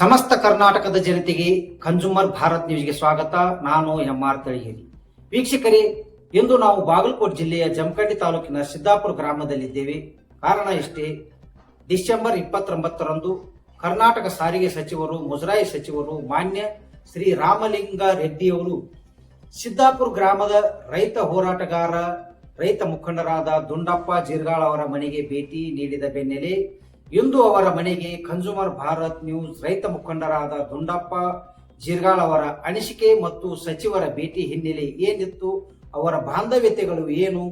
ಸಮಸ್ತ ಕರ್ನಾಟಕದ ಜನತೆಗೆ ಕನ್ಸೂಮರ್ ಭಾರತ್ ನ್ಯೂಸ್ಗೆ ಸ್ವಾಗತ. ನಾನು ಎಂ ಆರ್ ತಳಿಗೇರಿ ವೀಕ್ಷಕರೇ, ಇಂದು ನಾವು ಬಾಗಲಕೋಟೆ ಜಿಲ್ಲೆಯ ಜಮಖಂಡಿ ತಾಲೂಕಿನ ಸಿದ್ದಾಪುರ ಗ್ರಾಮದಲ್ಲಿದ್ದೇವೆ. ಕಾರಣ ಇಷ್ಟೇ ಡಿಸೆಂಬರ್ ಇಪ್ಪತ್ತೊಂಬತ್ತರಂದು ಕರ್ನಾಟಕ ಸಾರಿಗೆ ಸಚಿವರು, ಮುಜರಾಯಿ ಸಚಿವರು, ಮಾನ್ಯ ಶ್ರೀ ರಾಮಲಿಂಗ ರೆಡ್ಡಿಯವರು ಸಿದ್ದಾಪುರ ಗ್ರಾಮದ ರೈತ ಹೋರಾಟಗಾರ, ರೈತ ಮುಖಂಡರಾದ ದುಂಡಪ್ಪ ಜೀರ್ಗಾಳ ಅವರ ಮನೆಗೆ ಭೇಟಿ ನೀಡಿದ ಬೆನ್ನಲ್ಲೇ ಇಂದು ಅವರ ಮನೆಗೆ ಕನ್ಸೂಮರ್ ಭಾರತ್ ನ್ಯೂಸ್ ರೈತ ಮುಖಂಡರಾದ ದುಂಡಪ್ಪ ಜಿರ್ಗಾಳ್ ಅವರ ಅನಿಸಿಕೆ ಮತ್ತು ಸಚಿವರ ಭೇಟಿ ಹಿನ್ನೆಲೆ ಏನಿತ್ತು, ಅವರ ಬಾಂಧವ್ಯತೆಗಳು ಏನು,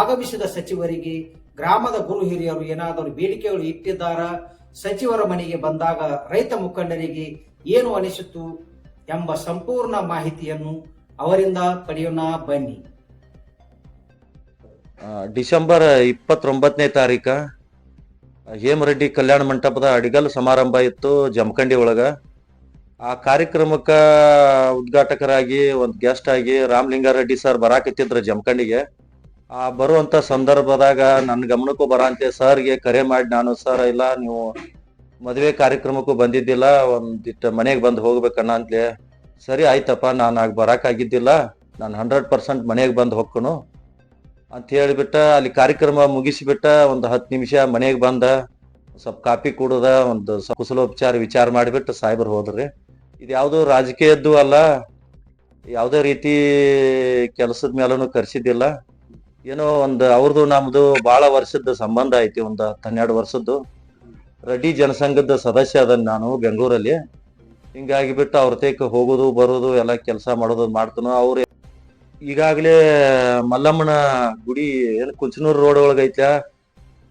ಆಗಮಿಸಿದ ಸಚಿವರಿಗೆ ಗ್ರಾಮದ ಗುರು ಹಿರಿಯರು ಏನಾದರೂ ಬೇಡಿಕೆಗಳು ಇಟ್ಟಿದ್ದಾರಾ, ಸಚಿವರ ಮನೆಗೆ ಬಂದಾಗ ರೈತ ಮುಖಂಡರಿಗೆ ಏನು ಅನಿಸಿತು ಎಂಬ ಸಂಪೂರ್ಣ ಮಾಹಿತಿಯನ್ನು ಅವರಿಂದ ಪಡೆಯೋಣ, ಬನ್ನಿ. ಡಿಸೆಂಬರ್ ಇಪ್ಪತ್ತೊಂಬತ್ತನೇ ತಾರೀಕ ಹೇಮರೆಡ್ಡಿ ಕಲ್ಯಾಣ ಮಂಟಪದ ಅಡಿಗಲ್ ಸಮಾರಂಭ ಇತ್ತು ಜಮಖಂಡಿ ಒಳಗ. ಆ ಕಾರ್ಯಕ್ರಮಕ್ಕ ಉದ್ಘಾಟಕರಾಗಿ ಒಂದು ಗೆಸ್ಟ್ ಆಗಿ ರಾಮಲಿಂಗಾರೆಡ್ಡಿ ಸರ್ ಬರಾಕತ್ತಿದ್ರು ಜಮಖಂಡಿಗೆ. ಆ ಬರುವಂತ ಸಂದರ್ಭದಾಗ ನನ್ನ ಗಮನಕ್ಕೂ ಬರಂತೆ ಸರ್ಗೆ ಕರೆ ಮಾಡಿ ನಾನು ಸರ್ ಇಲ್ಲ, ನೀವು ಮದುವೆ ಕಾರ್ಯಕ್ರಮಕ್ಕೂ ಬಂದಿದ್ದಿಲ್ಲ ಒಂದಿಟ್ಟು ಮನೆಗೆ ಬಂದು ಹೋಗ್ಬೇಕಣ್ಣ ಅಂತಲೇ ಸರಿ, ಆಯ್ತಪ್ಪ, ನಾನು ಆಗ ಬರಾಕಾಗಿದ್ದಿಲ್ಲ. ನಾನು ಹಂಡ್ರೆಡ್ ಪರ್ಸೆಂಟ್ ಮನೆಗೆ ಬಂದು ಹೋಗ್ಕೊನು ಅಂತ ಹೇಳಿಬಿಟ್ಟ, ಅಲ್ಲಿ ಕಾರ್ಯಕ್ರಮ ಮುಗಿಸಿಬಿಟ್ಟ, ಒಂದು ಹತ್ತು ನಿಮಿಷ ಮನೆಗೆ ಬಂದ, ಸ್ವಲ್ಪ ಕಾಪಿ ಕುಡ್ದ, ಒಂದು ಕುಶಲೋಪಚಾರ ವಿಚಾರ ಮಾಡಿಬಿಟ್ಟು ಸಾಯ್ಬರ್ ಹೋದ್ರಿ. ಇದು ಯಾವುದು ರಾಜಕೀಯದ್ದು ಅಲ್ಲ, ಯಾವುದೇ ರೀತಿ ಕೆಲಸದ ಮೇಲೂ ಕರೆಸಿದ್ದಿಲ್ಲ. ಏನೋ ಒಂದು ಅವ್ರದ್ದು ನಮ್ಮದು ಬಹಳ ವರ್ಷದ ಸಂಬಂಧ ಐತಿ, ಒಂದು ಹನ್ನೆರಡು ವರ್ಷದ್ದು. ರೆಡ್ಡಿ ಜನಸಂಘದ ಸದಸ್ಯ ಅದನ್ನು ನಾನು ಬೆಂಗಳೂರಲ್ಲಿ. ಹಿಂಗಾಗಿ ಬಿಟ್ಟು ಅವ್ರ ತೇಕ ಹೋಗೋದು, ಬರೋದು, ಎಲ್ಲ ಕೆಲಸ ಮಾಡೋದು ಮಾಡ್ತಾನೋ. ಅವ್ರು ಈಗಾಗಲೇ ಮಲ್ಲಮ್ಮನ ಗುಡಿ ಏನು ಕುಂಚನೂರು ರೋಡ್ ಒಳಗೈತೆ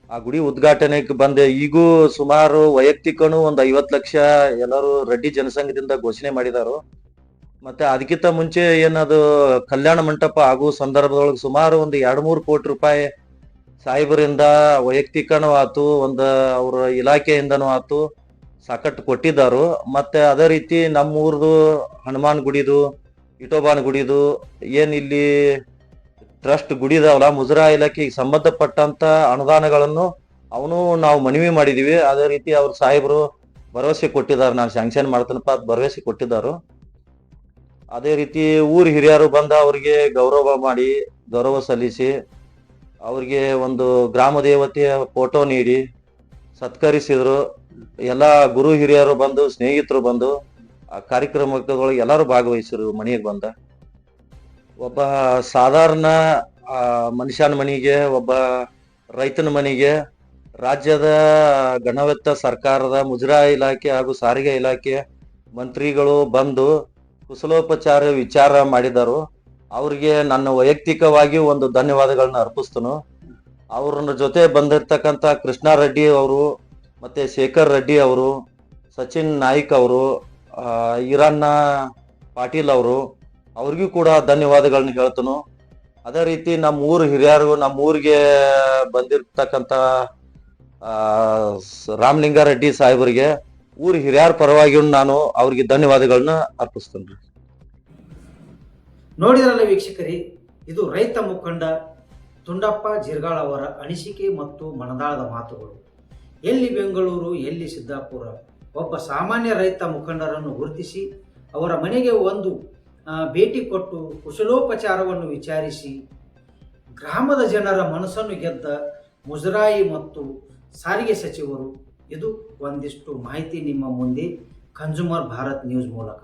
ಆ ಗುಡಿ ಉದ್ಘಾಟನೆಗೆ ಬಂದೆ. ಈಗೂ ಸುಮಾರು ವೈಯಕ್ತಿಕನು ಒಂದು ಐವತ್ತು ಲಕ್ಷ ಎಲ್ಲರೂ ರೆಡ್ಡಿ ಜನಸಂಘದಿಂದ ಘೋಷಣೆ ಮಾಡಿದಾರು. ಮತ್ತೆ ಅದಕ್ಕಿಂತ ಮುಂಚೆ ಏನದು ಕಲ್ಯಾಣ ಮಂಟಪ ಆಗುವ ಸಂದರ್ಭದೊಳಗೆ ಸುಮಾರು ಒಂದು ಎರಡು ಮೂರು ಕೋಟಿ ರೂಪಾಯಿ ಸಾಹೇಬರಿಂದ ವೈಯಕ್ತಿಕನೂ ಆತು, ಒಂದು ಅವ್ರ ಇಲಾಖೆಯಿಂದನೂ ಆತು ಸಾಕಷ್ಟು ಕೊಟ್ಟಿದ್ದಾರು ಮತ್ತೆ ಅದೇ ರೀತಿ ನಮ್ಮೂರ್ದು ಹನುಮಾನ್ ಗುಡಿದು ಇಟೋಬಾನ್ ಗುಡಿದು ಏನ್ ಇಲ್ಲಿ ಟ್ರಸ್ಟ್ ಗುಡಿ ಇದಾವಲ್ಲ ಮುಜರಾ ಇಲಾಖೆಗೆ ಸಂಬಂಧಪಟ್ಟಂತ ಅನುದಾನಗಳನ್ನು ಅವನು ನಾವು ಮನವಿ ಮಾಡಿದೀವಿ. ಅದೇ ರೀತಿ ಅವ್ರ ಸಾಹೇಬರು ಭರವಸೆ ಕೊಟ್ಟಿದ್ದಾರೆ. ನಾನು ಸ್ಯಾಂಕ್ಷನ್ ಮಾಡ್ತೇನಪ್ಪ ಅದು ಭರವಸೆ ಕೊಟ್ಟಿದ್ದಾರೆ. ಅದೇ ರೀತಿ ಊರ್ ಹಿರಿಯರು ಬಂದ ಅವ್ರಿಗೆ ಗೌರವ ಮಾಡಿ, ಗೌರವ ಸಲ್ಲಿಸಿ, ಅವ್ರಿಗೆ ಒಂದು ಗ್ರಾಮ ದೇವತೆಯ ಫೋಟೋ ನೀಡಿ, ಸತ್ಕರಿಸಿದ್ರು. ಎಲ್ಲ ಗುರು ಹಿರಿಯರು ಬಂದು, ಸ್ನೇಹಿತರು ಬಂದು ಆ ಕಾರ್ಯಕ್ರಮದೊಳಗೆ ಎಲ್ಲರೂ ಭಾಗವಹಿಸಿದ್ರು ಮನೆಗೆ ಬಂದ. ಒಬ್ಬ ಸಾಧಾರಣ ಮನುಷ್ಯನ ಮನೆಗೆ, ಒಬ್ಬ ರೈತನ ಮನೆಗೆ, ರಾಜ್ಯದ ಗಣವೆತ್ತ ಸರ್ಕಾರದ ಮುಜರಾ ಇಲಾಖೆ ಹಾಗೂ ಸಾರಿಗೆ ಇಲಾಖೆ ಮಂತ್ರಿಗಳು ಬಂದು ಕುಶಲೋಪಚಾರ ವಿಚಾರ ಮಾಡಿದರು. ಅವರಿಗೆ ನನ್ನ ವೈಯಕ್ತಿಕವಾಗಿ ಒಂದು ಧನ್ಯವಾದಗಳನ್ನ ಅರ್ಪಿಸ್ತನು. ಅವ್ರ ಜೊತೆ ಬಂದಿರ್ತಕ್ಕಂಥ ಕೃಷ್ಣಾರೆಡ್ಡಿ ಅವರು, ಮತ್ತೆ ಶೇಖರ್ ರೆಡ್ಡಿ ಅವರು, ಸಚಿನ್ ನಾಯ್ಕ್ ಅವರು ಈರಣ್ಣ ಪಾಟೀಲ್ ಅವರು, ಅವ್ರಿಗೂ ಕೂಡ ಧನ್ಯವಾದಗಳನ್ನ ಹೇಳ್ತನು. ಅದೇ ರೀತಿ ನಮ್ಮ ಊರು ಹಿರಿಯರು ನಮ್ಮ ಊರಿಗೆ ಬಂದಿರ್ತಕ್ಕಂಥ ರಾಮಲಿಂಗಾರೆಡ್ಡಿ ಸಾಹೇಬರಿಗೆ, ಊರು ಹಿರಿಯರ ಪರವಾಗಿ ನಾನು ಅವ್ರಿಗೆ ಧನ್ಯವಾದಗಳನ್ನ ಅರ್ಪಿಸ್ತೇನೆ ನೋಡಿದ್ರಲ್ಲ ವೀಕ್ಷಕರಿ, ಇದು ರೈತ ಮುಖಂಡ ತುಂಡಪ್ಪ ಜಿರ್ಗಾಳ ಅವರ ಅನಿಸಿಕೆ ಮತ್ತು ಮನದಾಳದ ಮಾತುಗಳು. ಎಲ್ಲಿ ಬೆಂಗಳೂರು, ಎಲ್ಲಿ ಸಿದ್ದಾಪುರ ಒಬ್ಬ ಸಾಮಾನ್ಯ ರೈತ ಮುಖಂಡರನ್ನು ಗುರುತಿಸಿ ಅವರ ಮನೆಗೆ ಒಂದು ಭೇಟಿ ಕೊಟ್ಟು ಕುಶಲೋಪಚಾರವನ್ನು ವಿಚಾರಿಸಿ ಗ್ರಾಮದ ಜನರ ಮನಸ್ಸನ್ನು ಗೆದ್ದ ಮುಜರಾಯಿ ಮತ್ತು ಸಾರಿಗೆ ಸಚಿವರು. ಇದು ಒಂದಿಷ್ಟು ಮಾಹಿತಿ ನಿಮ್ಮ ಮುಂದೆ. ಕನ್ಸೂಮರ್ ಭಾರತ್ ನ್ಯೂಸ್ ಮೂಲಕ.